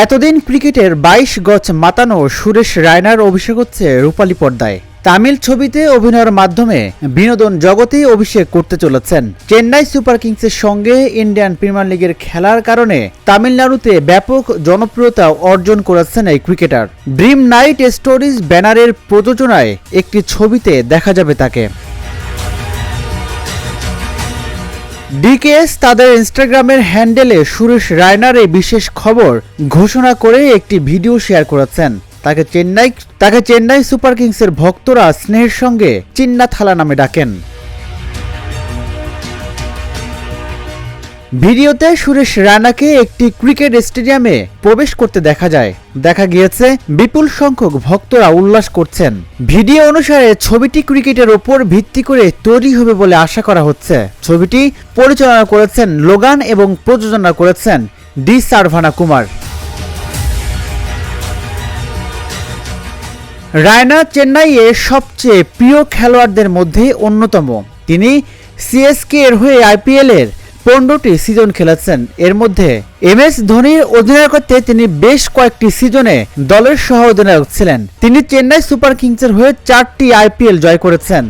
এতদিন ক্রিকেটের বাইশ গজ মাতানো সুরেশ রায়নার অভিষেক হচ্ছে রূপালী পর্দায়। তামিল ছবিতে অভিনয়ের মাধ্যমে বিনোদন জগতেই অভিষেক করতে চলেছেন। চেন্নাই সুপার কিংসের সঙ্গে ইন্ডিয়ান প্রিমিয়ার লিগের খেলার কারণে তামিলনাড়ুতে ব্যাপক জনপ্রিয়তা অর্জন করেছেন এই ক্রিকেটার। ড্রিম নাইট স্টোরিজ ব্যানারের প্রযোজনায় একটি ছবিতে দেখা যাবে তাকে। ডিকেএস তাদের ইনস্টাগ্রামের হ্যান্ডেলে সুরেশ রায়নার এই বিশেষ খবর ঘোষণা করে একটি ভিডিও শেয়ার করেছেন। তাকে চেন্নাই তাকে চেন্নাই সুপার কিংসের ভক্তরা স্নেহের সঙ্গে চিন্না থালা নামে ডাকেন। ভিডিওতে সুরেশ রায়নাকে একটি ক্রিকেট স্টেডিয়ামে প্রবেশ করতে দেখা যায়। দেখা গিয়েছে, বিপুল সংখ্যক ভক্তরা উল্লাস করছেন। ভিডিও অনুসারে ছবিটি ক্রিকেটের ওপর ভিত্তি করে তৈরি হবে বলে আশা করা হচ্ছে। ছবিটি পরিচালনা করেছেন লোগান এবং প্রযোজনা করেছেন ডি সারভানা কুমার। রায়না চেন্নাইয়ে সবচেয়ে প্রিয় খেলোয়াড়দের মধ্যে অন্যতম। তিনি সিএসকে এর হয়ে আইপিএলের এর পনেরোটি সিজন খেলেছেন। এর মধ্যে এম এস ধোনির অধিনায়কত্বে তিনি বেশ কয়েকটি সিজনে দলের সহ অধিনায়ক ছিলেন। তিনি চেন্নাই সুপার কিংসের হয়ে চারটি আইপিএল জয় করেছেন।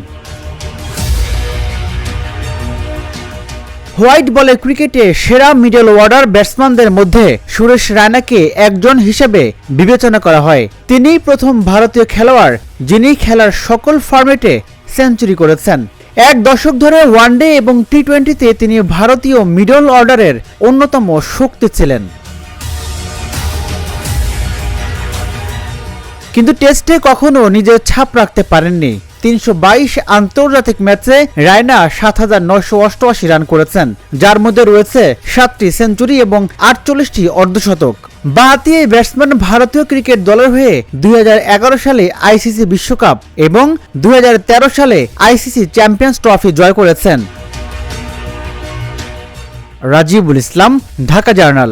হোয়াইট বলে ক্রিকেটে সেরা মিডল অর্ডার ব্যাটসম্যানদের মধ্যে সুরেশ রায়নাকে একজন হিসেবে বিবেচনা করা হয়। তিনিই প্রথম ভারতীয় খেলোয়াড় যিনি খেলার সকল ফরম্যাটে সেঞ্চুরি করেছেন। এক দশক ধরে ওয়ানডে এবং টি টোয়েন্টিতে তিনি ভারতীয় মিডল অর্ডারের অন্যতম শক্তি ছিলেন। কিন্তু টেস্টে কখনো নিজের ছাপ রাখতে পারেননি। তিনশো বাইশ আন্তর্জাতিক ম্যাচে রায়না সাত হাজার নয়শো অষ্টআশি রান করেছেন, যার মধ্যে রয়েছে সাতটি সেঞ্চুরি এবং আটচল্লিশটি অর্ধশতক এই ব্যাটসম্যান ভারতীয় ক্রিকেট দলের হয়ে দুই হাজার এগারো সালে আইসিসি বিশ্বকাপ এবং দুই হাজার তেরো সালে আইসিসি চ্যাম্পিয়ন্স ট্রফি জয় করেছেন। রাজিবুল ইসলাম, ঢাকা জার্নাল।